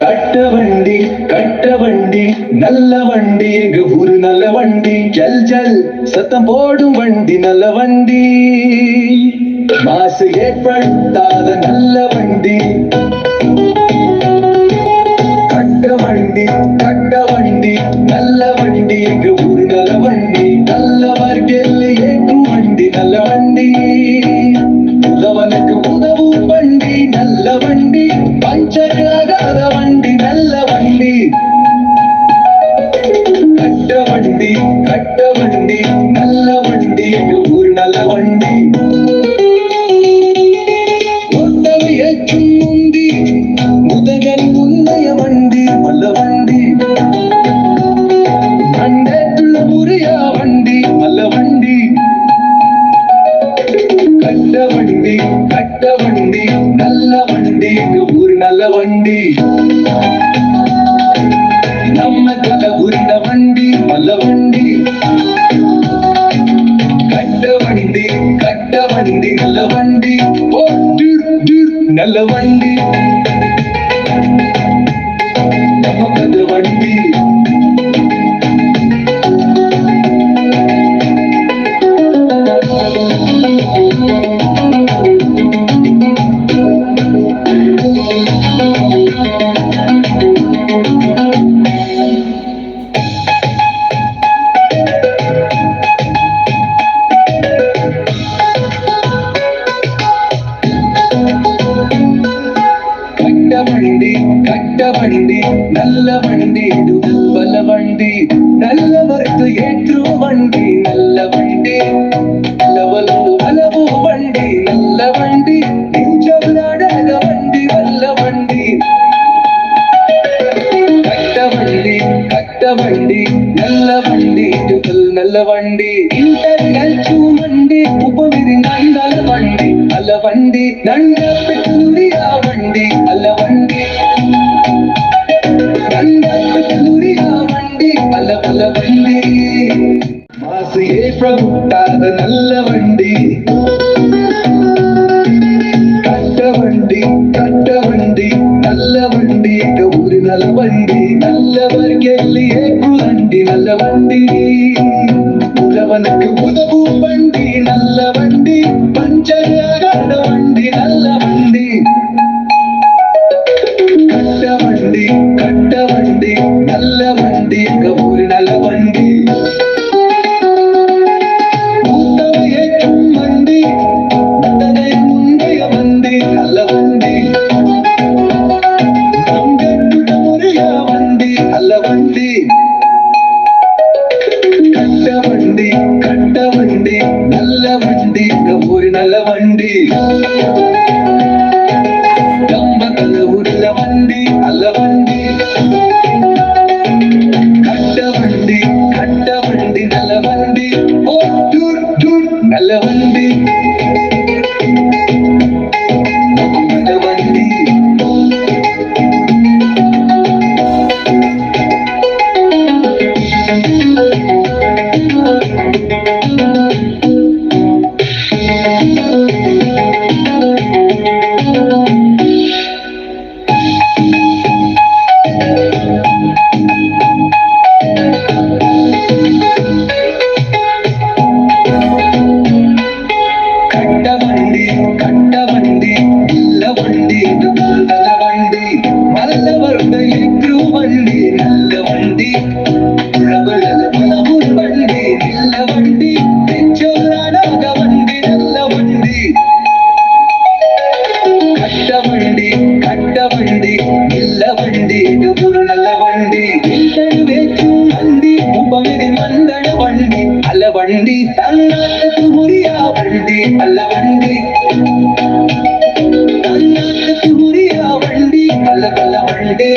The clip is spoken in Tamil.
கட்ட வண்டி கட்ட வண்டி நல்ல வண்டி எங்க ஊரு நல்ல வண்டி. ஜல் ஜல் சத்தம் போடும் வண்டி நல்ல வண்டி. மாசு ஏற்படுத்தாத நல்ல வண்டி. கட்ட வண்டி கட்ட வண்டி நல்ல வண்டி எங்க ஊரு நல்ல வண்டி. நல்லவர்கள் ஏற்றும் வண்டி நல்ல வண்டி. உதவனுக்கு உதவும் வண்டி நல்ல வண்டி. பஞ்சகா வண்டி நல்ல வண்டி எங்க நல்ல வண்டி. ஒட்டவை முந்தி முதகன் முந்தைய வண்டி நல்ல வண்டி. மண்டேற்றுள்ள முறியா வண்டி நல்ல வண்டி. கட்ட வண்டி கட்ட வண்டி நல்ல வண்டி நல்ல வண்டி. நம்ம தலை உருண்ட வண்டி நல்ல வண்டி நல்ல வண்டி. நமது வண்டி. நல்ல வண்டி பல வண்டி நல்லவருக்கு ஏற்றும் வண்டி நல்ல வண்டி. லவலவு அளவு வண்டி நல்ல வண்டி. நெஞ்சம் நாடக வண்டி நல்ல வண்டி. கட்ட வண்டி கட்ட வண்டி நல்ல வண்டி. நல்ல வண்டி இன்டர்னல் வண்டி உபவிதி நல்ல வண்டி நல்ல வண்டி நண்ட மாசு நல்ல வண்டி. கட்ட வண்டி கட்ட வண்டி நல்ல வண்டி. ஒரு நல்ல வண்டி நல்லவர் கெல்லியே வண்டி நல்ல வண்டி. உழவனுக்கு உதவும் வண்டி. நல்ல வண்டி. வண்டி கட்ட வண்டி நல்ல வண்டி இது நல்ல வண்டி நல்ல ஏற்று தன்னாக்கு உரியா வண்டி அல்ல வண்டி தன்னாக்கு உரியா வண்டி அல்ல அல்ல வண்டி.